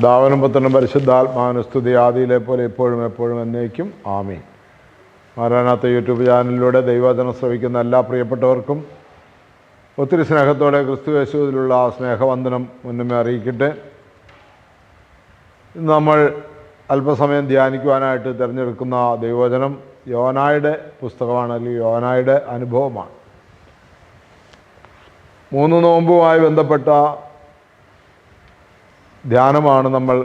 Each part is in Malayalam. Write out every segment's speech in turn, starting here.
ദാവനം പുത്രനും പരിശുദ്ധാത്മാനുസ്തുതി ആദിയിലെ പോലെ ഇപ്പോഴും എപ്പോഴും എന്നേക്കും. ആമീൻ. മാരാനാത്ത യൂട്യൂബ് ചാനലിലൂടെ ദൈവചനം ശ്രവിക്കുന്ന എല്ലാ പ്രിയപ്പെട്ടവർക്കും ഒത്തിരി സ്നേഹത്തോടെ ക്രിസ്തു യേശുവിലുള്ള സ്നേഹവന്ദനം മുന്നമേ അറിയിക്കട്ടെ. ഇന്ന് നമ്മൾ അല്പസമയം ധ്യാനിക്കുവാനായിട്ട് തിരഞ്ഞെടുക്കുന്ന ദൈവചനം യോനായുടെ പുസ്തകമാണ് അല്ലെങ്കിൽ യോനായുടെ അനുഭവമാണ്. മൂന്ന് നോമ്പുമായി ബന്ധപ്പെട്ട ധ്യാനമാണ് നമ്മൾ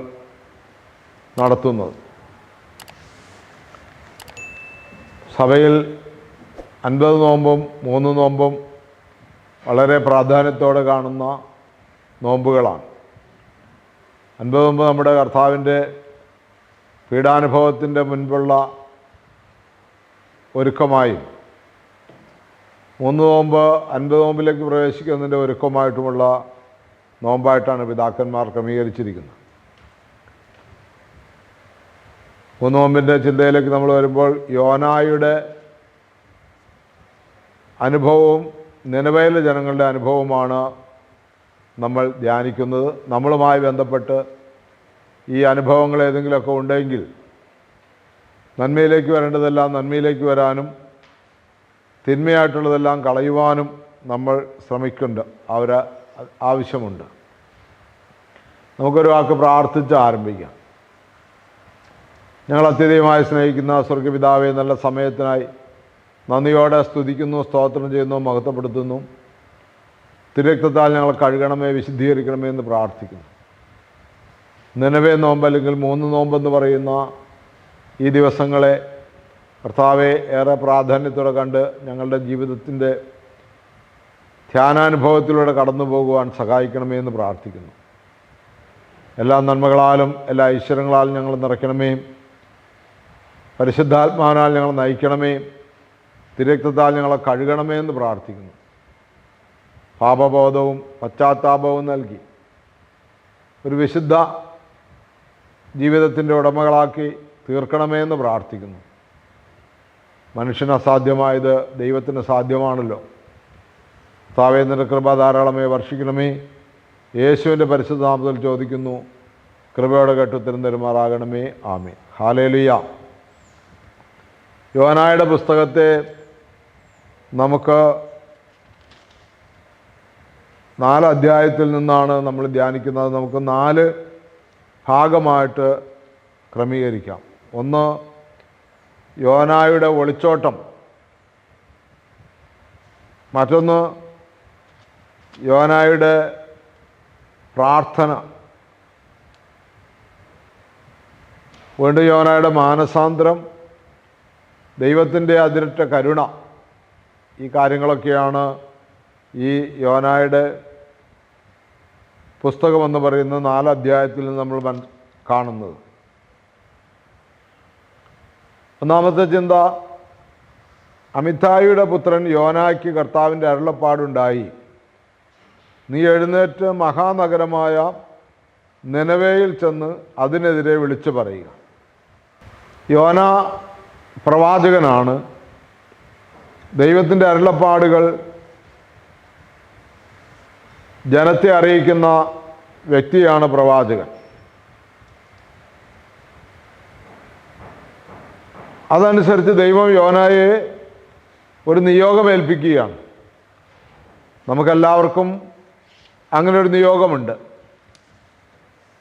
നടത്തുന്നത്. സഭയിൽ അൻപത് നോമ്പും മൂന്ന് നോമ്പും വളരെ പ്രാധാന്യത്തോടെ കാണുന്ന നോമ്പുകളാണ്. അൻപത് നോമ്പ് നമ്മുടെ കർത്താവിന്റെ പീഡാനുഭവത്തിന്റെ മുൻപുള്ള ഒരുക്കമായും മൂന്ന് നോമ്പ് അൻപത് നോമ്പിലേക്ക് പ്രവേശിക്കുന്നതിന്റെ ഒരുക്കമായിട്ടുമുള്ള നോമ്പായിട്ടാണ് പിതാക്കന്മാർ ക്രമീകരിച്ചിരിക്കുന്നത്. മൂന്ന് നോമ്പിന്റെ ചിന്തയിലേക്ക് നമ്മൾ വരുമ്പോൾ യോനായുടെ അനുഭവവും നിലവയിലെ ജനങ്ങളുടെ അനുഭവമാണ് നമ്മൾ ധ്യാനിക്കുന്നത്. നമ്മളുമായി ബന്ധപ്പെട്ട് ഈ അനുഭവങ്ങൾ ഏതെങ്കിലുമൊക്കെ ഉണ്ടെങ്കിൽ നന്മയിലേക്ക് വരേണ്ടതെല്ലാം നന്മയിലേക്ക് വരാനും തിന്മയായിട്ടുള്ളതെല്ലാം കളയുവാനും നമ്മൾ ശ്രമിക്കുന്നുണ്ട് അവർ ആവശ്യമുണ്ട്. നമുക്കൊരു വാക്ക് പ്രാർത്ഥിച്ച് ആരംഭിക്കാം. ഞങ്ങൾ അത്യധികമായി സ്നേഹിക്കുന്ന സ്വർഗപിതാവെ നല്ല സമയത്തിനായി നന്ദിയോടെ സ്തുതിക്കുന്നു സ്തോത്രം ചെയ്യുന്നു മഹത്വപ്പെടുത്തുന്നു. തിരക്തത്താൽ ഞങ്ങൾ കഴുകണമേ വിശുദ്ധീകരിക്കണമേ എന്ന് പ്രാർത്ഥിക്കുന്നു. നിലവേ നോമ്പ് അല്ലെങ്കിൽ മൂന്ന് നോമ്പെന്ന് പറയുന്ന ഈ ദിവസങ്ങളെ കർത്താവെ ഏറെ പ്രാധാന്യത്തോടെ കണ്ട് ഞങ്ങളുടെ ജീവിതത്തിന്റെ ധ്യാനാനുഭവത്തിലൂടെ കടന്നു പോകുവാൻ സഹായിക്കണമേ എന്ന് പ്രാർത്ഥിക്കുന്നു. എല്ലാ നന്മകളാലും എല്ലാ ഐശ്വര്യങ്ങളാലും ഞങ്ങൾ നിറയ്ക്കണമേ. പരിശുദ്ധാത്മാവിനാൽ ഞങ്ങൾ നയിക്കണമേ. തിരക്തത്താൽ ഞങ്ങളെ കഴുകണമേ എന്ന് പ്രാർത്ഥിക്കുന്നു. പാപബോധവും പശ്ചാത്താപവും നൽകി ഒരു വിശുദ്ധ ജീവിതത്തിന്റെ ഉടമകളാക്കി തീർക്കണമേ എന്ന് പ്രാർത്ഥിക്കുന്നു. മനുഷ്യന് അസാധ്യമായത് ദൈവത്തിന് സാധ്യമാണല്ലോ. താവേന്ദ്ര കൃപ ധാരാളമേ വർഷിക്കണമേ. യേശുവിന്റെ പരിശുദ്ധാമത്തിൽ ചോദിക്കുന്നു. കൃപയോടെ കേട്ടു തിരുന്തരുമാറാകണമേ തരുമാറാകണമേ. ആമേ ഹാലേലിയ യോനായുടെ പുസ്തകത്തെ നമുക്ക് നാല് അധ്യായത്തിൽ നിന്നാണ് നമ്മൾ ധ്യാനിക്കുന്നത്. നമുക്ക് നാല് ഭാഗമായിട്ട് ക്രമീകരിക്കാം. ഒന്ന് യോനായുടെ ഒളിച്ചോട്ടം. മറ്റൊന്ന് യോനായുടെ പ്രാർത്ഥന. വീണ്ടും യോനായുടെ മാനസാന്തരം ദൈവത്തിന്റെ അതിരറ്റ കരുണ ഈ കാര്യങ്ങളൊക്കെയാണ് ഈ യോനായുടെ പുസ്തകമെന്ന് പറയുന്ന നാല് അധ്യായത്തിൽ നമ്മൾ മൻ കാണുന്നത്. ഒന്നാമത്തെ ചിന്ത അമിതായിയുടെ പുത്രൻ യോനായ്ക്ക് കർത്താവിന്റെ അരുളപ്പാടുണ്ടായി. നീ എഴുന്നേറ്റ് മഹാനഗരമായ നിലവേയിൽ ചെന്ന് അതിനെതിരെ വിളിച്ചു പറയുക. യോന പ്രവാചകനാണ്. ദൈവത്തിന്റെ അരുളപ്പാടുകൾ ജനത്തെ അറിയിക്കുന്ന വ്യക്തിയാണ് പ്രവാചകൻ. അതനുസരിച്ച് ദൈവം യോനായെ ഒരു നിയോഗമേൽപ്പിക്കുകയാണ്. നമുക്കെല്ലാവർക്കും അങ്ങനെ ഒരു നിയോഗമുണ്ട്.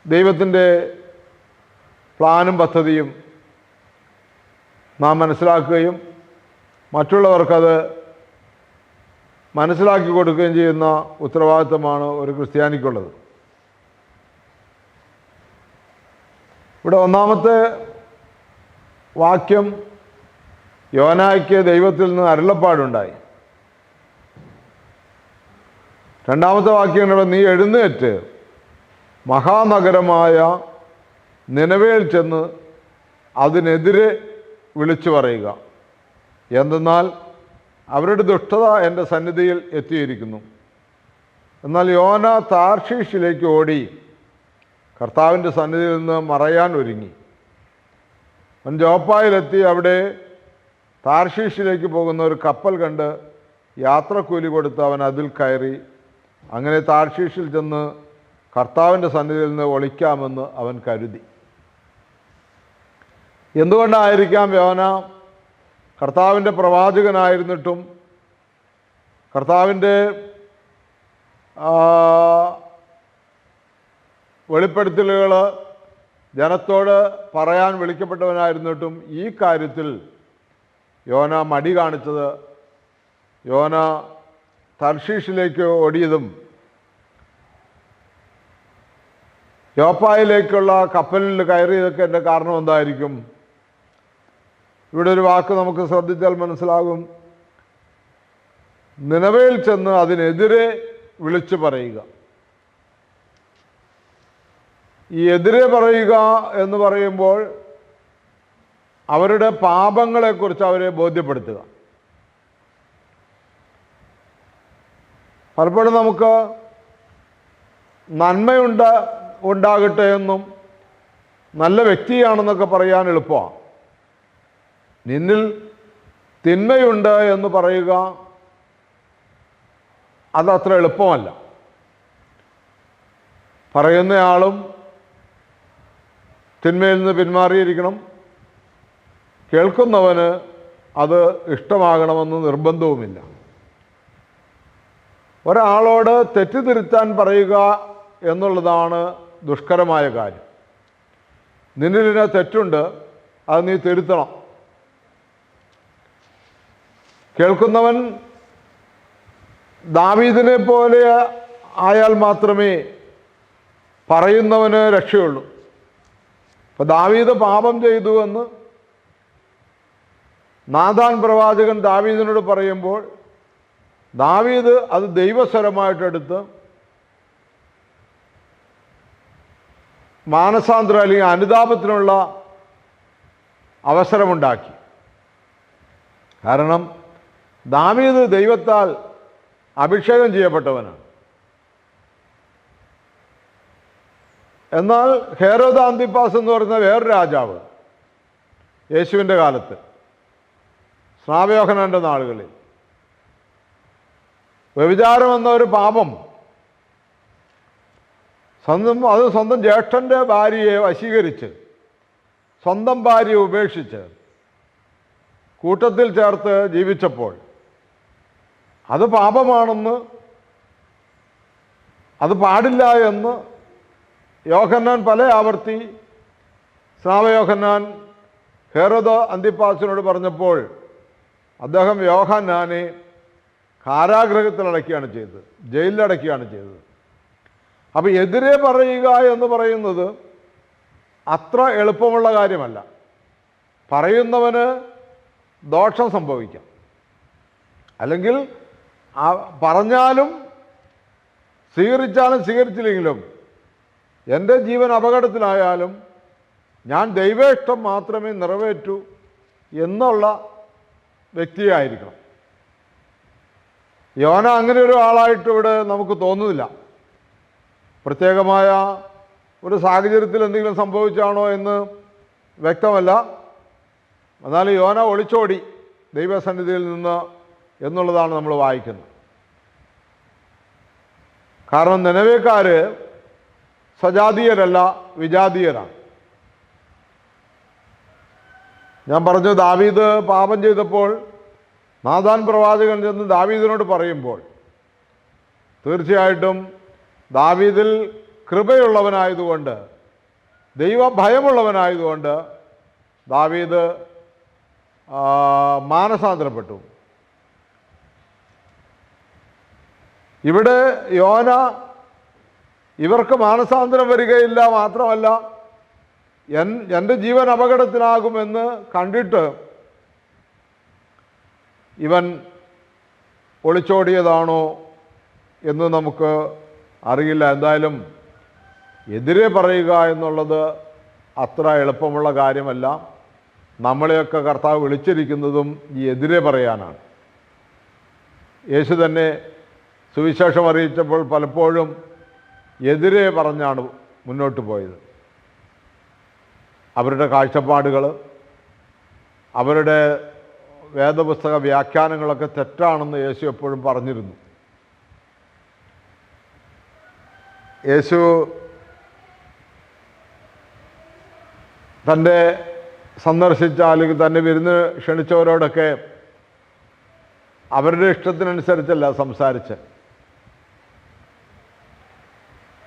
ദൈവത്തിന്റെ പ്ലാനും പദ്ധതിയും നാം മനസ്സിലാക്കുകയും മറ്റുള്ളവർക്കത് മനസ്സിലാക്കി കൊടുക്കുകയും ചെയ്യുന്ന ഉത്തരവാദിത്തമാണ് ഒരു ക്രിസ്ത്യാനിക്കുള്ളത്. ഇവിടെ ഒന്നാമത്തെ വാക്യം യോനായ്ക്ക് ദൈവത്തിൽ നിന്ന് അരുളപ്പാടുണ്ടായി. രണ്ടാമത്തെ വാക്യം കണ്ടോ നീ എഴുന്നേറ്റ് മഹാനഗരമായ നിലവേൽ ചെന്ന് അതിനെതിരെ വിളിച്ചു പറയുക. എന്തെന്നാൽ അവരുടെ ദുഷ്ടത എന്റെ സന്നിധിയിൽ എത്തിയിരിക്കുന്നു. എന്നാൽ യോന താർഷീഷിലേക്ക് ഓടി കർത്താവിന്റെ സന്നിധിയിൽ നിന്ന് മറയാൻ ഒരുങ്ങി. അവൻ ജോപ്പായിലെത്തി അവിടെ താർഷീഷിലേക്ക് പോകുന്ന ഒരു കപ്പൽ കണ്ട് യാത്രക്കൂലി കൊടുത്ത് അവൻ അതിൽ കയറി അങ്ങനെ താർഷീഷിൽ ചെന്ന് കർത്താവിന്റെ സന്നിധിയിൽ നിന്ന് ഒളിക്കാമെന്ന് അവൻ കരുതി. എന്തുകൊണ്ടായിരിക്കാം യോന കർത്താവിന്റെ പ്രവാചകനായിരുന്നിട്ടും കർത്താവിന്റെ വെളിപ്പെടുത്തലുകൾ ജനത്തോട് പറയാൻ വിളിക്കപ്പെട്ടവനായിരുന്നിട്ടും ഈ കാര്യത്തിൽ യോന മടി കാണിച്ചത്. യോന തർഷീഷിലേക്ക് ഓടിയതും യോപ്പായിലേക്കുള്ള കപ്പലിൽ കയറിയതൊക്കെ എന്റെ കാരണം എന്തായിരിക്കും? ഇവിടെ ഒരു വാക്ക് നമുക്ക് ശ്രദ്ധിച്ചാൽ മനസ്സിലാകും. നിലവയിൽ ചെന്ന് അതിനെതിരെ വിളിച്ചു പറയുക. ഈ എതിരെ പറയുക എന്ന് പറയുമ്പോൾ അവരുടെ പാപങ്ങളെക്കുറിച്ച് അവരെ ബോധ്യപ്പെടുത്തുക. പലപ്പോഴും നമുക്ക് നന്മയുണ്ട് ഉണ്ടാകട്ടെ എന്നും നല്ല വ്യക്തിയാണെന്നൊക്കെ പറയാൻ എളുപ്പമാണ്. നിന്നിൽ തിന്മയുണ്ട് എന്ന് പറയുക അതത്ര എളുപ്പമല്ല. പറയുന്നയാളും തിന്മയിൽ നിന്ന് പിന്മാറിയിരിക്കണം. കേൾക്കുന്നവന് അത് ഇഷ്ടമാകണമെന്ന് നിർബന്ധവുമില്ല. ഒരാളോട് തെറ്റിതിരുത്താൻ പറയുക എന്നുള്ളതാണ് ദുഷ്കരമായ കാര്യം. നിന്നിലിന് തെറ്റുണ്ട് അത് നീ തിരുത്തണം. കേൾക്കുന്നവൻ ദാവീദിനെ പോലെ ആയാൽ മാത്രമേ പറയുന്നവന് രക്ഷയുള്ളൂ. അപ്പോൾ ദാവീദ് പാപം ചെയ്തു എന്ന് നാദാൻ പ്രവാചകൻ ദാവീദിനോട് പറയുമ്പോൾ ദാവീദ് അത് ദൈവസ്വരമായിട്ടെടുത്ത് മാനസാന്തരം അല്ലെങ്കിൽ അനുതാപത്തിനുള്ള അവസരമുണ്ടാക്കി. കാരണം ദാവീദ് ദൈവത്താൽ അഭിഷേകം ചെയ്യപ്പെട്ടവനാണ്. എന്നാൽ ഹേരോദ അന്തിപ്പാസ് എന്ന് പറയുന്ന വേറൊരു രാജാവ് യേശുവിന്റെ കാലത്ത് സ്നാവയോഹനാന്റെ നാളുകളിൽ. വ്യഭിചാരം എന്ന ഒരു പാപം. സ്വന്തം അത് സ്വന്തം ജ്യേഷ്ഠന്റെ ഭാര്യയെ വശീകരിച്ച് സ്വന്തം ഭാര്യയെ ഉപേക്ഷിച്ച് കൂട്ടത്തിൽ ചേർത്ത് ജീവിച്ചപ്പോൾ അത് പാപമാണെന്ന് അത് പാടില്ല എന്ന് യോഹന്നാൻ പല ആവർത്തി സ്നാവയോഹന്നാൻ ഹേറോദ അന്തിപ്പാസിനോട് പറഞ്ഞപ്പോൾ അദ്ദേഹം യോഹന്നാനെ കാരാഗ്രഹത്തിലടക്കുകയാണ് ചെയ്തത്. ജയിലിലടയ്ക്കുകയാണ് ചെയ്തത്. അപ്പോൾ എതിരെ പറയുക എന്ന് പറയുന്നത് അത്ര എളുപ്പമുള്ള കാര്യമല്ല. പറയുന്നവന് ദോഷം സംഭവിക്കാം. അല്ലെങ്കിൽ പറഞ്ഞാലും സ്വീകരിച്ചാലും സ്വീകരിച്ചില്ലെങ്കിലും എന്റെ ജീവൻ അപകടത്തിലായാലും ഞാൻ ദൈവേഷ്ടം മാത്രമേ നിറവേറ്റൂ എന്നുള്ള വ്യക്തിയായിരിക്കണം. യോന അങ്ങനെ ഒരു ആളായിട്ട് ഇവിടെ നമുക്ക് തോന്നുന്നില്ല. പ്രത്യേകമായ ഒരു സാഹചര്യത്തിൽ എന്തെങ്കിലും സംഭവിച്ചാണോ എന്ന് വ്യക്തമല്ല. എന്നാൽ യോന ഒളിച്ചോടി ദൈവസന്നിധിയിൽ നിന്ന് എന്നുള്ളതാണ് നമ്മൾ വായിക്കുന്നത്. കാരണം നിലവേക്കാർ സജാതീയരല്ല വിജാതീയരാണ്. ഞാൻ പറഞ്ഞു ദാവീദ് പാപം ചെയ്തപ്പോൾ നാഥാൻ പ്രവാചകൻ ചെന്ന് ദാവീദിനോട് പറയുമ്പോൾ തീർച്ചയായിട്ടും ദാവീദിൽ കൃപയുള്ളവനായതുകൊണ്ട് ദൈവഭയമുള്ളവനായതുകൊണ്ട് ദാവീദ് മാനസാന്തരപ്പെട്ടു. ഇവിടെ യോന ഇവർക്ക് മാനസാന്തരം വരികയില്ല മാത്രമല്ല എൻ എന്റെ ജീവൻ അപകടത്തിലാകുമെന്ന് കണ്ടിട്ട് ഇവൻ ഒളിച്ചോടിയതാണോ എന്ന് നമുക്ക് അറിയില്ല. എന്തായാലും എതിരെ പറയുക എന്നുള്ളത് അത്ര എളുപ്പമുള്ള കാര്യമല്ല. നമ്മളെയൊക്കെ കർത്താവ് വിളിച്ചിരിക്കുന്നതും ഈ എതിരെ പറയാനാണ്. യേശു തന്നെ സുവിശേഷം അറിയിച്ചപ്പോൾ പലപ്പോഴും എതിരെ പറഞ്ഞാണ് മുന്നോട്ട് പോയത്. അവരുടെ കാഴ്ചപ്പാടുകൾ അവരുടെ വേദപുസ്തക വ്യാഖ്യാനങ്ങളൊക്കെ തെറ്റാണെന്ന് യേശു എപ്പോഴും പറഞ്ഞിരുന്നു. യേശു തന്റെ സന്ദർശിച്ച അല്ലെങ്കിൽ തന്നെ വിരുന്ന് ക്ഷണിച്ചവരോടൊക്കെ അവരുടെ ഇഷ്ടത്തിനനുസരിച്ചല്ല സംസാരിച്ച്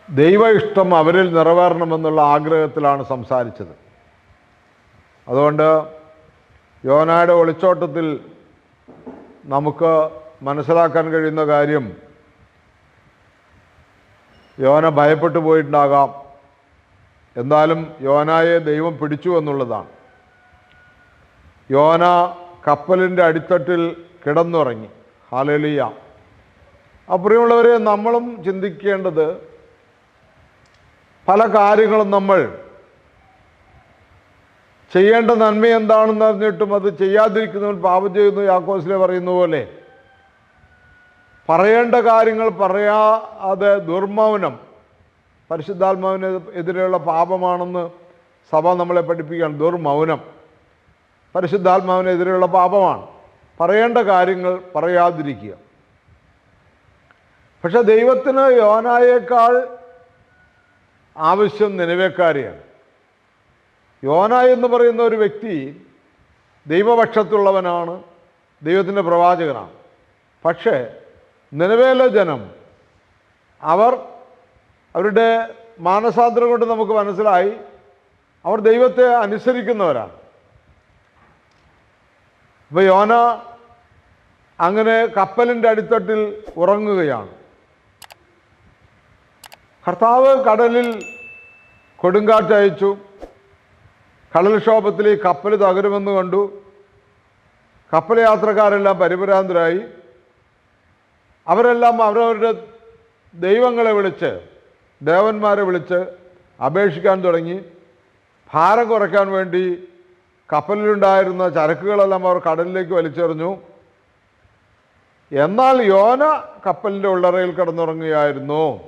ദൈവ ഇഷ്ടം അവരിൽ നിറവേറണമെന്നുള്ള ആഗ്രഹത്തിലാണ് സംസാരിച്ചത്. അതുകൊണ്ട് യോനായുടെ ഒളിച്ചോട്ടത്തിൽ നമുക്ക് മനസ്സിലാക്കാൻ കഴിയുന്ന കാര്യം യോന ഭയപ്പെട്ടു പോയിട്ടുണ്ടാകാം. എന്നാലും യോനായെ ദൈവം പിടിച്ചു എന്നുള്ളതാണ്. യോന കപ്പലിന്റെ അടിത്തട്ടിൽ കിടന്നുറങ്ങി. ഹാലലിയ അപ്പുറമുള്ളവരെ നമ്മളും ചിന്തിക്കേണ്ടത് പല കാര്യങ്ങളും നമ്മൾ ചെയ്യേണ്ട നന്മ എന്താണെന്ന് അറിഞ്ഞിട്ടും അത് ചെയ്യാതിരിക്കുന്നവൻ പാപം ചെയ്യുന്നു യാക്കോസിലെ പറയുന്ന പോലെ. പറയേണ്ട കാര്യങ്ങൾ പറയാതെ ദുർമൗനം പരിശുദ്ധാത്മാവിന് എതിരെയുള്ള പാപമാണെന്ന് സഭ നമ്മളെ പഠിപ്പിക്കുകയാണ്. ദുർമൗനം പരിശുദ്ധാത്മാവിനെതിരെയുള്ള പാപമാണ്. പറയേണ്ട കാര്യങ്ങൾ പറയാതിരിക്കുക. പക്ഷെ ദൈവത്തിന് യോനായേക്കാൾ ആവശ്യം നിലവേക്കാരെയാണ് യോന എന്ന് പറയുന്ന ഒരു വ്യക്തി ദൈവപക്ഷത്തുള്ളവനാണ് ദൈവത്തിന്റെ പ്രവാചകനാണ്. പക്ഷേ നിലവേലെ ജനം അവർ അവരുടെ മാനസാന്തരം കൊണ്ട് നമുക്ക് മനസ്സിലായി അവർ ദൈവത്തെ അനുസരിക്കുന്നവരാണ്. ഇപ്പോൾ യോന അങ്ങനെ കപ്പലിന്റെ അടിത്തട്ടിൽ ഉറങ്ങുകയാണ്. കർത്താവ് കടലിൽ കൊടുങ്കാറ്റ് അയച്ചു കടൽക്ഷോഭത്തിൽ ഈ കപ്പൽ തകരുമെന്ന് കണ്ടു. കപ്പൽ യാത്രക്കാരെല്ലാം പരിഭ്രാന്തരായി. അവരെല്ലാം അവരവരുടെ ദൈവങ്ങളെ വിളിച്ച് ദേവന്മാരെ വിളിച്ച് അപേക്ഷിക്കാൻ തുടങ്ങി. ഭാരം കുറയ്ക്കാൻ വേണ്ടി കപ്പലിലുണ്ടായിരുന്ന ചരക്കുകളെല്ലാം അവർ കടലിലേക്ക് വലിച്ചെറിഞ്ഞു. എന്നാൽ യോന കപ്പലിന്റെ ഉള്ളറയിൽ കിടന്നുറങ്ങുകയായിരുന്നു.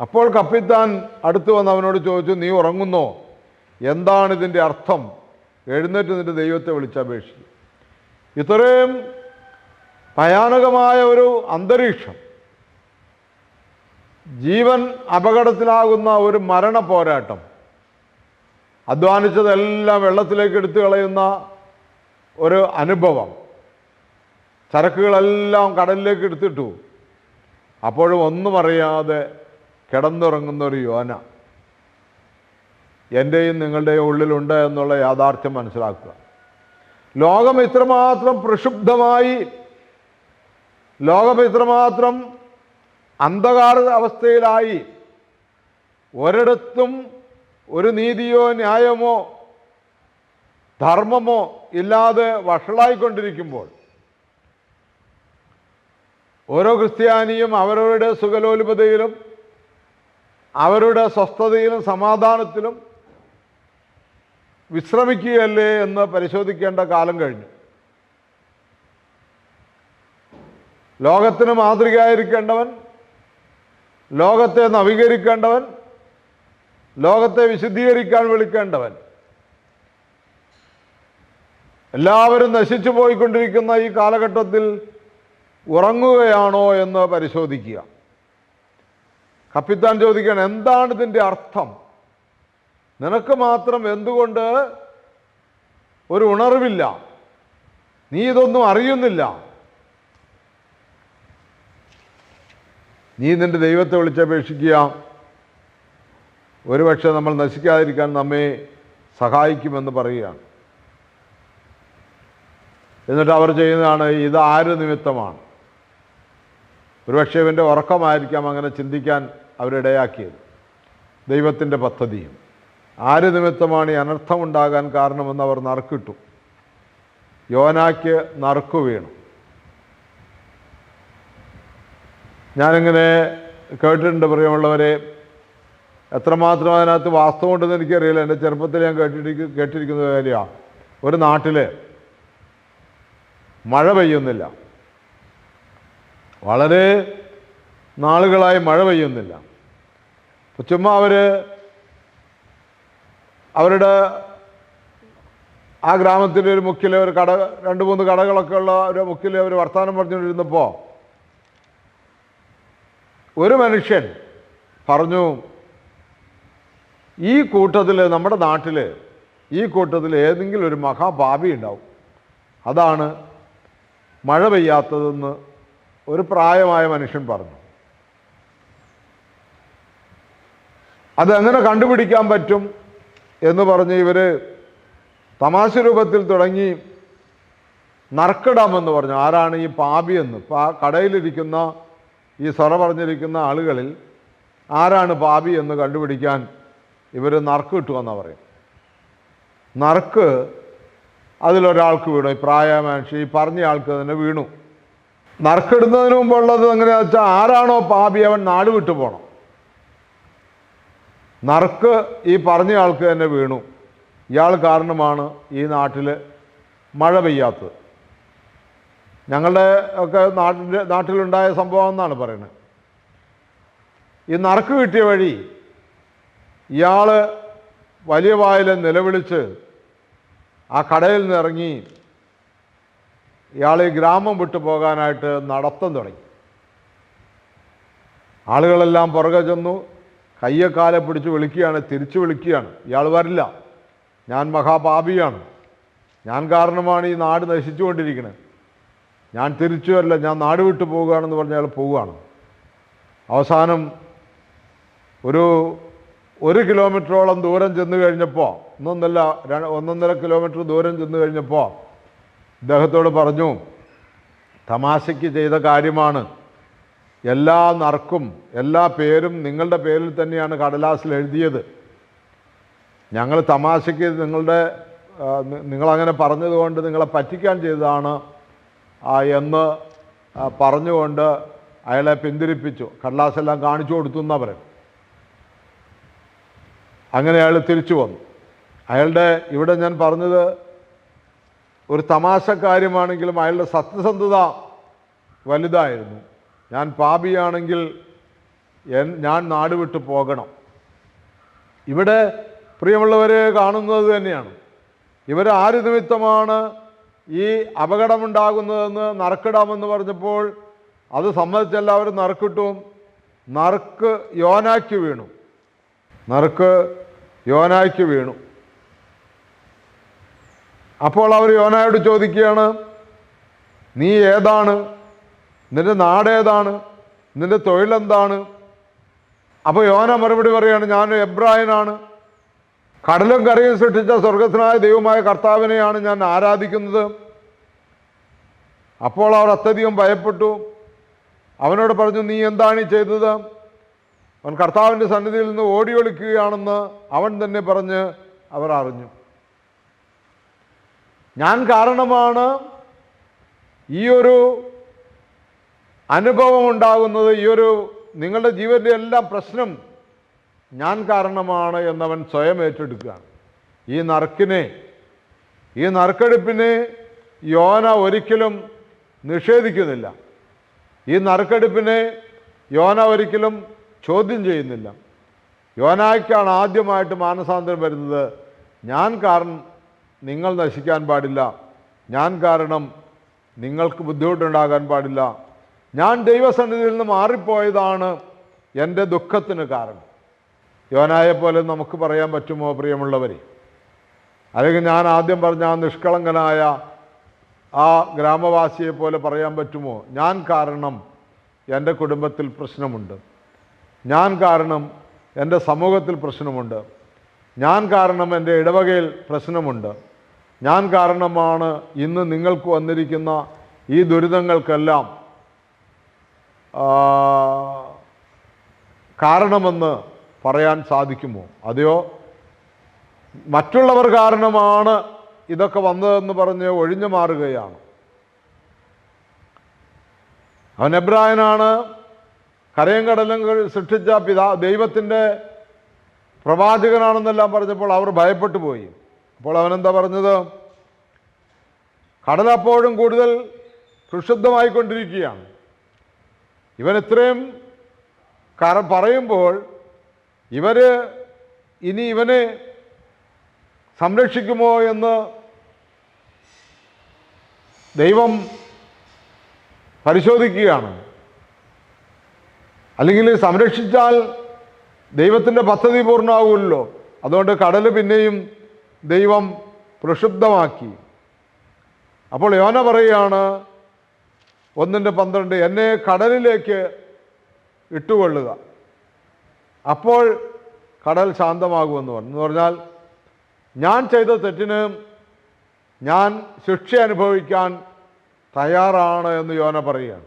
അപ്പോൾ കപ്പിത്താൻ അടുത്ത് വന്ന് അവനോട് ചോദിച്ചു നീ ഉറങ്ങുന്നോ? എന്താണ് ഇതിന്റെ അർത്ഥം? എഴുന്നേറ്റ് നിന്റെ ദൈവത്തെ വിളിച്ചപേക്ഷിച്ചു ഇത്രയും ഭയാനകമായ ഒരു അന്തരീക്ഷം ജീവൻ അപകടത്തിലാകുന്ന ഒരു മരണ പോരാട്ടം അധ്വാനിച്ചതെല്ലാം വെള്ളത്തിലേക്ക് എടുത്തു കളയുന്ന ഒരു അനുഭവം ചരക്കുകളെല്ലാം കടലിലേക്ക് എടുത്തിട്ടു. അപ്പോഴും ഒന്നും അറിയാതെ കിടന്നുറങ്ങുന്ന ഒരു യോന എന്റെയും നിങ്ങളുടെയും ഉള്ളിലുണ്ട് എന്നുള്ള യാഥാർത്ഥ്യം മനസ്സിലാക്കുക. ലോകം ഇത്രമാത്രം പ്രക്ഷുബ്ധമായി ലോകം ഇത്രമാത്രം അന്ധകാര അവസ്ഥയിലായി ഒരിടത്തും ഒരു നീതിയോ ന്യായമോ ധർമ്മമോ ഇല്ലാതെ വഷളായിക്കൊണ്ടിരിക്കുമ്പോൾ ഓരോ ക്രിസ്ത്യാനിയും അവരവരുടെ സുഖലോലുപതയിലും അവരുടെ സ്വസ്ഥതയിലും സമാധാനത്തിലും വിശ്രമിക്കുകയല്ലേ എന്ന് പരിശോധിക്കേണ്ട കാലം കഴിഞ്ഞു. ലോകത്തിന് മാതൃകയായിരിക്കേണ്ടവൻ ലോകത്തെ നവീകരിക്കേണ്ടവൻ ലോകത്തെ വിശുദ്ധീകരിക്കാൻ വിളിക്കേണ്ടവൻ. എല്ലാവരും നശിച്ചു പോയിക്കൊണ്ടിരിക്കുന്ന ഈ കാലഘട്ടത്തിൽ ഉറങ്ങുകയാണോ എന്ന് പരിശോധിക്കുക. കപ്പിത്താൻ ചോദിക്കുകയാണ് എന്താണ് ഇതിന്റെ അർത്ഥം? നിനക്ക് മാത്രം എന്തുകൊണ്ട് ഒരു ഉണർവില്ല? നീ ഇതൊന്നും അറിയുന്നില്ല. നീ നിന്റെ ദൈവത്തെ വിളിച്ചപേക്ഷിക്കുക. ഒരുപക്ഷെ നമ്മൾ നശിക്കാതിരിക്കാൻ നമ്മെ സഹായിക്കുമെന്ന് പറയുകയാണ്. എന്നിട്ട് അവർ ചെയ്യുന്നതാണ് ഇത് ആര് നിമിത്തമാണ്? ഒരുപക്ഷെ ഇവന്റെ ഉറക്കമായിരിക്കാം അങ്ങനെ ചിന്തിക്കാൻ അവരിടയാക്കിയത്. ദൈവത്തിന്റെ പദ്ധതിയും. ആര് നിമിത്തമാണ് ഈ അനർത്ഥമുണ്ടാകാൻ കാരണമെന്ന് അവർ നറുക്കിട്ടു. യോനായ്ക്ക് നറുക്കു വീണു. ഞാനിങ്ങനെ കേട്ടിട്ടുണ്ട് പ്രിയമുള്ളവരെ. എത്രമാത്രം അതിനകത്ത് വാസ്തവമുണ്ടെന്ന് എനിക്കറിയില്ല. എന്റെ ചെറുപ്പത്തിൽ ഞാൻ കേട്ടിരിക്ക കേട്ടിരിക്കുന്ന കാര്യമാണ് ഒരു നാട്ടിൽ മഴ പെയ്യുന്നില്ല. വളരെ നാളുകളായി മഴ പെയ്യുന്നില്ല. ചുമ്മാ അവർ അവരുടെ ആ ഗ്രാമത്തിന്റെ ഒരു മുക്കിൽ ഒരു കട രണ്ട് മൂന്ന് കടകളൊക്കെ ഉള്ള ഒരു മുക്കിൽ അവർ വർത്തമാനം പറഞ്ഞുകൊണ്ടിരുന്നപ്പോൾ ഒരു മനുഷ്യൻ പറഞ്ഞു ഈ കൂട്ടത്തിൽ നമ്മുടെ നാട്ടിൽ ഈ കൂട്ടത്തിൽ ഏതെങ്കിലും ഒരു മഹാഭാവി ഉണ്ടാവും. അതാണ് മഴ പെയ്യാത്തതെന്ന് ഒരു പ്രായമായ മനുഷ്യൻ പറഞ്ഞു. അതെങ്ങനെ കണ്ടുപിടിക്കാൻ പറ്റും എന്ന് പറഞ്ഞ് ഇവർ തമാശ രൂപത്തിൽ തുടങ്ങി നറുക്കിടാമെന്ന് പറഞ്ഞു. ആരാണ് ഈ പാപി എന്ന്? പാ കടയിലിരിക്കുന്ന ഈ സൊറ പറഞ്ഞിരിക്കുന്ന ആളുകളിൽ ആരാണ് പാപി എന്ന് കണ്ടുപിടിക്കാൻ ഇവർ നറുക്ക് കിട്ടുമെന്നാണ് പറയും. നറുക്ക് അതിലൊരാൾക്ക് വീണു. ഈ പ്രായ മനുഷ്യ ഈ പറഞ്ഞ ആൾക്ക് തന്നെ വീണു. നറുക്കിടുന്നതിന് മുമ്പുള്ളത് എങ്ങനെയാണെന്ന് വെച്ചാൽ ആരാണോ പാപി അവൻ നാട് വിട്ടു പോകണം നറുക്ക് ഈ പറഞ്ഞ ആൾക്ക് തന്നെ വീണു. ഇയാൾ കാരണമാണ് ഈ നാട്ടിൽ മഴ പെയ്യാത്തത്. ഞങ്ങളുടെ ഒക്കെ നാട്ടിന്റെ നാട്ടിലുണ്ടായ സംഭവം എന്നാണ് പറയുന്നത് ഈ നറുക്ക് കിട്ടിയ വഴി ഇയാൾ വലിയ വായിൽ നിലവിളിച്ച് ആ കടയിൽ നിന്ന് ഇറങ്ങി ഇയാൾ ഈ ഗ്രാമം വിട്ടു പോകാനായിട്ട് നടത്തം തുടങ്ങി. ആളുകളെല്ലാം പുറകെ ചെന്നു. കയ്യക്കാലെ പിടിച്ച് വിളിക്കുകയാണ് തിരിച്ചു വിളിക്കുകയാണ്. ഇയാൾ വരില്ല. ഞാൻ മഹാപാപിയാണ്. ഞാൻ കാരണമാണ് ഈ നാട് നശിച്ചുകൊണ്ടിരിക്കുന്നത്. ഞാൻ തിരിച്ചു വരില്ല. ഞാൻ നാട് വിട്ടു പോവുകയാണെന്ന് പറഞ്ഞാൽ പോവുകയാണ്. അവസാനം ഒരു ഒരു കിലോമീറ്ററോളം ദൂരം ചെന്ന് കഴിഞ്ഞപ്പോൾ ഒന്നൊന്നല്ല ഒന്നൊന്നര കിലോമീറ്റർ ദൂരം ചെന്ന് കഴിഞ്ഞപ്പോൾ ഇദ്ദേഹത്തോട് പറഞ്ഞു തമാശയ്ക്ക് ചെയ്ത കാര്യമാണ്. എല്ലാ നറുക്കും എല്ലാ പേരും നിങ്ങളുടെ പേരിൽ തന്നെയാണ് കടലാസിൽ എഴുതിയത്. ഞങ്ങൾ തമാശയ്ക്ക് നിങ്ങളുടെ നിങ്ങളങ്ങനെ പറഞ്ഞതുകൊണ്ട് നിങ്ങളെ പറ്റിക്കാൻ ചെയ്തതാണ് എന്ന് പറഞ്ഞുകൊണ്ട് അയാളെ പിന്തിരിപ്പിച്ചു. കടലാസെല്ലാം കാണിച്ചു കൊടുത്തു എന്നാ പറയും അങ്ങനെ അയാൾ തിരിച്ചു വന്നു. അയാളുടെ ഇവിടെ ഞാൻ പറഞ്ഞത് ഒരു തമാശ കാര്യമാണെങ്കിലും അയാളുടെ സത്യസന്ധത വലുതായിരുന്നു. ഞാൻ പാപിയാണെങ്കിൽ ഞാൻ നാട് വിട്ടു പോകണം. ഇവിടെ പ്രിയമുള്ളവരെ കാണുന്നത് തന്നെയാണ്. ഇവർ ആര് നിമിത്തമാണ് ഈ അപകടമുണ്ടാകുന്നതെന്ന് നറുക്കിടാമെന്ന് പറഞ്ഞപ്പോൾ അത് സമ്മതിച്ച് എല്ലാവരും നറുക്കിട്ടു. നറുക്ക് യോനായ്ക്ക് വീണു. നറുക്ക് യോനായ്ക്ക് വീണു. അപ്പോൾ അവർ യോനായോട് ചോദിക്കുകയാണ് നീ ഏതാണ്? നിന്റെ നാടേതാണ്? നിന്റെ തൊഴിലെന്താണ്? അപ്പോൾ യോന മറുപടി പറയുകയാണ് ഞാൻ എബ്രായനാണ്. കടലും കരയും സൃഷ്ടിച്ച സ്വർഗസ്വനായ ദൈവമായ കർത്താവിനെയാണ് ഞാൻ ആരാധിക്കുന്നത്. അപ്പോൾ അവർ അത്യധികം ഭയപ്പെട്ടു. അവനോട് പറഞ്ഞു നീ എന്താണ് ഈ ചെയ്തത്? അവൻ കർത്താവിന്റെ സന്നിധിയിൽ നിന്ന് ഓടി ഒളിക്കുകയാണെന്ന് അവൻ തന്നെ പറഞ്ഞ് അവർ അറിഞ്ഞു. ഞാൻ കാരണമാണ് ഈ ഒരു അനുഭവം ഉണ്ടാകുന്നത് ഈ ഒരു നിങ്ങളുടെ ജീവിതത്തിലെ എല്ലാം പ്രശ്നം ഞാൻ കാരണമാണ് എന്നവൻ സ്വയം ഏറ്റെടുക്കുകയാണ്. ഈ നറുക്കിനെ ഈ നറുക്കെടുപ്പിനെ യോന ഒരിക്കലും നിഷേധിക്കുന്നില്ല. ഈ നറുക്കെടുപ്പിനെ യോന ഒരിക്കലും ചോദ്യം ചെയ്യുന്നില്ല. യോനായ്ക്കാണ് ആദ്യമായിട്ട് മാനസാന്തരം വരുന്നത്. ഞാൻ കാരണം നിങ്ങൾ നശിക്കാൻ പാടില്ല. ഞാൻ കാരണം നിങ്ങൾക്ക് ബുദ്ധിമുട്ടുണ്ടാകാൻ പാടില്ല. ഞാൻ ദൈവസന്നിധിയിൽ നിന്ന് മാറിപ്പോയതാണ് എന്റെ ദുഃഖത്തിന് കാരണം. യോനായെ പോലെ നമുക്ക് പറയാൻ പറ്റുമോ പ്രിയമുള്ളവരെ? അല്ലെങ്കിൽ ഞാൻ ആദ്യം പറഞ്ഞ ആ നിഷ്കളങ്കനായ ആ ഗ്രാമവാസിയെ പോലെ പറയാൻ പറ്റുമോ? ഞാൻ കാരണം എന്റെ കുടുംബത്തിൽ പ്രശ്നമുണ്ട്. ഞാൻ കാരണം എന്റെ സമൂഹത്തിൽ പ്രശ്നമുണ്ട്. ഞാൻ കാരണം എന്റെ ഇടവകയിൽ പ്രശ്നമുണ്ട്. ഞാൻ കാരണമാണ് ഇന്ന് നിങ്ങൾക്ക് വന്നിരിക്കുന്ന ഈ ദുരിതങ്ങൾക്കെല്ലാം കാരണമെന്ന് പറയാൻ സാധിക്കുമോ? അതെയോ? മറ്റുള്ളവർ കാരണമാണ് ഇതൊക്കെ വന്നതെന്ന് പറഞ്ഞ് ഒഴിഞ്ഞു മാറുകയാണ്. അവൻ എബ്രായനാണ്. കരയും കടലും സൃഷ്ടിച്ച പിതാ ദൈവത്തിന്റെ പ്രവാചകനാണെന്നെല്ലാം പറഞ്ഞപ്പോൾ അവർ ഭയപ്പെട്ടു പോയി. അപ്പോൾ അവനെന്താ പറഞ്ഞത്? കടലപ്പോഴും കൂടുതൽ സുശുദ്ധമായിക്കൊണ്ടിരിക്കുകയാണ് ഇവൻ ഇത്രയും കര പറയുമ്പോൾ ഇവർ ഇനി ഇവനെ സംരക്ഷിക്കുമോ എന്ന് ദൈവം പരിശോധിക്കുകയാണ്. അല്ലെങ്കിൽ സംരക്ഷിച്ചാൽ ദൈവത്തിന്റെ പദ്ധതി പൂർണമാകുമല്ലോ അതുകൊണ്ട് കടൽ പിന്നെയും ദൈവം പ്രക്ഷുബ്ധമാക്കി. അപ്പോൾ യോന പറയുകയാണ് ഒന്നിന്റെ പന്ത്രണ്ട് എന്നെ കടലിലേക്ക് ഇട്ടുകൊള്ളുക. അപ്പോൾ കടൽ ശാന്തമാകുമെന്ന് പറഞ്ഞു. എന്ന് പറഞ്ഞാൽ ഞാൻ ചെയ്ത തെറ്റിന് ഞാൻ ശിക്ഷ അനുഭവിക്കാൻ തയ്യാറാണ് എന്ന് യോന പറയുകയാണ്.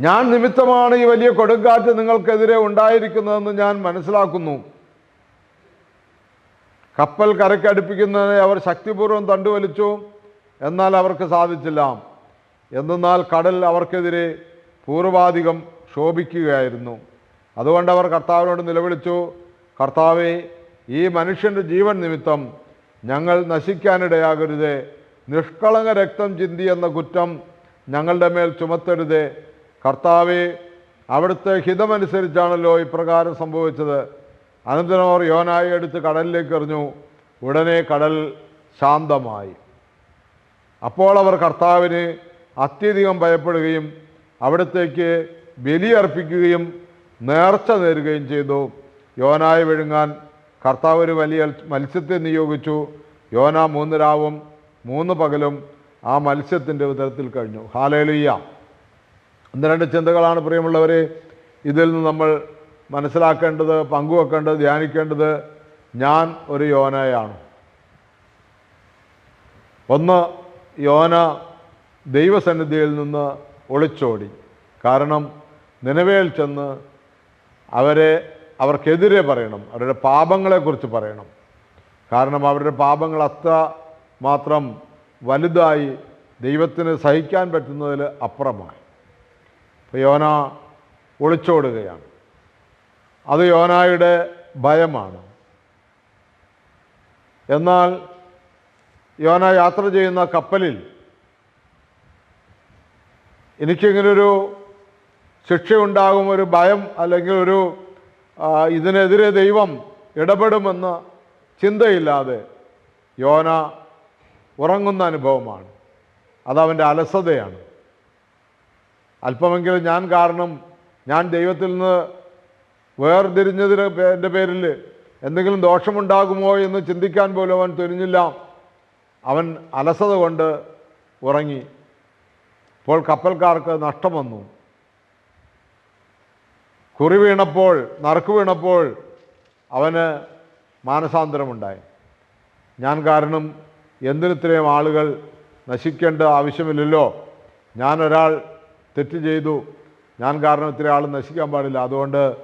ഞാൻ നിമിത്തമാണ് ഈ വലിയ കൊടുങ്കാറ്റ് നിങ്ങൾക്കെതിരെ ഉണ്ടായിരിക്കുന്നതെന്ന് ഞാൻ മനസ്സിലാക്കുന്നു. കപ്പൽ കരക്കടുപ്പിക്കുന്നതിനെ അവർ ശക്തിപൂർവം തണ്ടുവലിച്ചു. എന്നാൽ അവർക്ക് സാധിച്ചില്ല. എന്തെന്നാൽ കടൽ അവർക്കെതിരെ പൂർവാധികം ക്ഷോഭിക്കുകയായിരുന്നു അതുകൊണ്ട് അവർ കർത്താവിനോട് നിലവിളിച്ചു കർത്താവെ ഈ മനുഷ്യന്റെ ജീവൻ നിമിത്തം ഞങ്ങൾ നശിക്കാനിടയാകരുത്. നിഷ്കളങ്ക രക്തം ചിന്തി എന്ന കുറ്റം ഞങ്ങളുടെ മേൽ ചുമത്തരുത്. കർത്താവെ അവിടുത്തെ ഹിതമനുസരിച്ചാണല്ലോ ഇപ്രകാരം സംഭവിച്ചത്. അനന്തരം അവർ യോനായി എടുത്ത് കടലിലേക്ക് എറിഞ്ഞു. ഉടനെ കടൽ ശാന്തമായി. അപ്പോൾ അവർ കർത്താവിന് അത്യധികം ഭയപ്പെടുകയും അവിടത്തേക്ക് ബലിയർപ്പിക്കുകയും നേർച്ച നേരുകയും ചെയ്തു. യോനായി വിഴുങ്ങാൻ കർത്താവ് ഒരു വലിയ മത്സ്യത്തെ നിയോഗിച്ചു. യോന മൂന്ന് രാവും മൂന്ന് പകലും ആ മത്സ്യത്തിന്റെ ഉദരത്തിൽ കഴിഞ്ഞു. ഹാലേലുയ്യ ഒന്ന് രണ്ട് ചിന്തകളാണ് പ്രിയമുള്ളവരെ. ഇതിൽ നിന്ന് നമ്മൾ മനസ്സിലാക്കേണ്ടത് പങ്കുവെക്കേണ്ടത് ധ്യാനിക്കേണ്ടത് ഞാൻ ഒരു യോനയാണ്. ഒന്ന് യോന ദൈവസന്നിധിയിൽ നിന്ന് ഒളിച്ചോടി. കാരണം നിലവേൽ ചെന്ന് അവരെ അവർക്കെതിരെ പറയണം അവരുടെ പാപങ്ങളെക്കുറിച്ച് പറയണം. കാരണം അവരുടെ പാപങ്ങൾ അത്ര മാത്രം വലുതായി ദൈവത്തിന് സഹിക്കാൻ പറ്റുന്നതിൽ അപ്പുറമായി. അപ്പോൾ യോന ഒളിച്ചോടുകയാണ്. അത് യോനായുടെ ഭയമാണ്. എന്നാൽ യോന യാത്ര ചെയ്യുന്ന കപ്പലിൽ എനിക്കിങ്ങനൊരു ശിക്ഷയുണ്ടാകും ഒരു ഭയം അല്ലെങ്കിൽ ഒരു ഇതിനെതിരെ ദൈവം ഇടപെടുമെന്ന് ചിന്തയില്ലാതെ യോന ഉറങ്ങുന്ന അനുഭവമാണ്. അതവന്റെ അലസതയാണ്. അല്പമെങ്കിലും ഞാൻ കാരണം ഞാൻ ദൈവത്തിൽ നിന്ന് വേർതിരിഞ്ഞതിന് എന്റെ പേരിൽ എന്തെങ്കിലും ദോഷമുണ്ടാകുമോ എന്ന് ചിന്തിക്കാൻ പോലും അവൻ തുനിഞ്ഞില്ല. അവൻ അലസത കൊണ്ട് ഉറങ്ങി. അപ്പോൾ കപ്പൽക്കാർക്ക് നഷ്ടം വന്നു. കുറി വീണപ്പോൾ നറുക്ക് വീണപ്പോൾ അവന് മാനസാന്തരമുണ്ടായി. ഞാൻ കാരണം എന്തിനിത്രയും ആളുകൾ നശിക്കേണ്ട ആവശ്യമില്ലല്ലോ? ഞാനൊരാൾ തെറ്റ് ചെയ്തു. ഞാൻ കാരണം ഇത്രയും ആൾ നശിക്കാൻ പാടില്ല. അതുകൊണ്ട്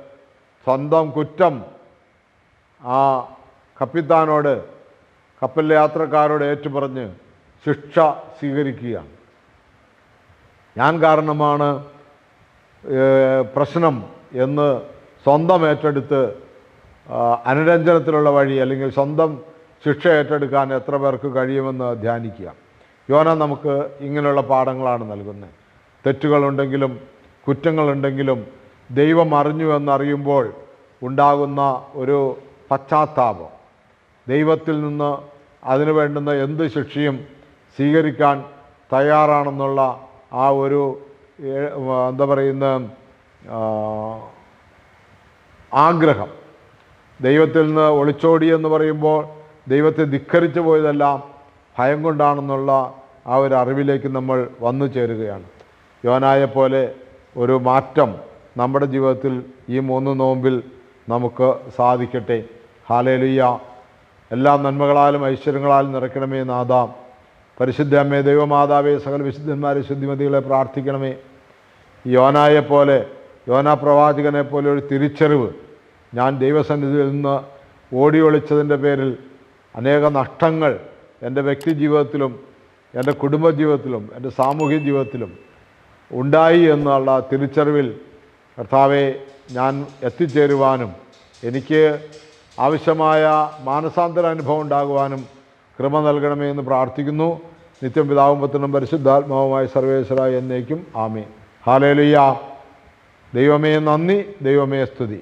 സ്വന്തം കുറ്റം ആ കപ്പിത്താനോട് കപ്പൽ യാത്രക്കാരോട് ഏറ്റുപറഞ്ഞ് ശിക്ഷ സ്വീകരിക്കുകയാണ്. ഞാൻ കാരണമാണ് പ്രശ്നം എന്ന് സ്വന്തം ഏറ്റെടുത്ത് അനുരഞ്ജനത്തിലുള്ള വഴി അല്ലെങ്കിൽ സ്വന്തം ശിക്ഷ ഏറ്റെടുക്കാൻ എത്ര പേർക്ക് കഴിയുമെന്ന് ധ്യാനിക്കുക. യോന നമുക്ക് ഇങ്ങനെയുള്ള പാഠങ്ങളാണ് നൽകുന്നത്. തെറ്റുകളുണ്ടെങ്കിലും കുറ്റങ്ങളുണ്ടെങ്കിലും ദൈവം അറിഞ്ഞു എന്നറിയുമ്പോൾ ഉണ്ടാകുന്ന ഒരു പശ്ചാത്താപം. ദൈവത്തിൽ നിന്ന് അതിനു വേണ്ടുന്ന എന്ത് ശിക്ഷയും സ്വീകരിക്കാൻ തയ്യാറാണെന്നുള്ള ആ ഒരു എന്താ പറയുന്ന ആഗ്രഹം. ദൈവത്തിൽ നിന്ന് ഒളിച്ചോടി എന്ന് പറയുമ്പോൾ ദൈവത്തെ ധിക്കരിച്ചു പോയതെല്ലാം ഭയം കൊണ്ടാണെന്നുള്ള ആ ഒരു അറിവിലേക്ക് നമ്മൾ വന്നു ചേരുകയാണ്. യോനായ പോലെ ഒരു മാറ്റം നമ്മുടെ ജീവിതത്തിൽ ഈ മൂന്ന് നോമ്പിൽ നമുക്ക് സാധിക്കട്ടെ. ഹാലേലുയ്യ എല്ലാ നന്മകളാലും ഐശ്വര്യങ്ങളാലും നിറയ്ക്കണമേ നാദാം പരിശുദ്ധ അമ്മേ ദൈവമാതാവേ സകല വിശുദ്ധന്മാരെ ശുദ്ധിമതികളെ പ്രാർത്ഥിക്കണമേ. യോനായെ പോലെ യോനാ പ്രവാചകനെ പോലെ ഒരു തിരിച്ചറിവ് ഞാൻ ദൈവസന്നിധിയിൽ നിന്ന് ഓടി ഒളിച്ചതിന്റെ പേരിൽ അനേക നഷ്ടങ്ങൾ എന്റെ വ്യക്തി ജീവിതത്തിലും എന്റെ കുടുംബജീവിതത്തിലും എന്റെ സാമൂഹ്യ ജീവിതത്തിലും ഉണ്ടായി എന്നുള്ള തിരിച്ചറിവിൽ കർത്താവെ ഞാൻ എത്തിച്ചേരുവാനും എനിക്ക് ആവശ്യമായ മാനസാന്തര അനുഭവം ഉണ്ടാകുവാനും കൃപ നൽകണമേ എന്ന് പ്രാർത്ഥിക്കുന്നു. നിത്യം പിതാവും പുത്രനും പരിശുദ്ധാത്മാവുമായ സർവേശ്വര എന്നേക്കും ആമേ ഹാലേലുയ്യ ദൈവമേ നന്ദി ദൈവമേ സ്തുതി.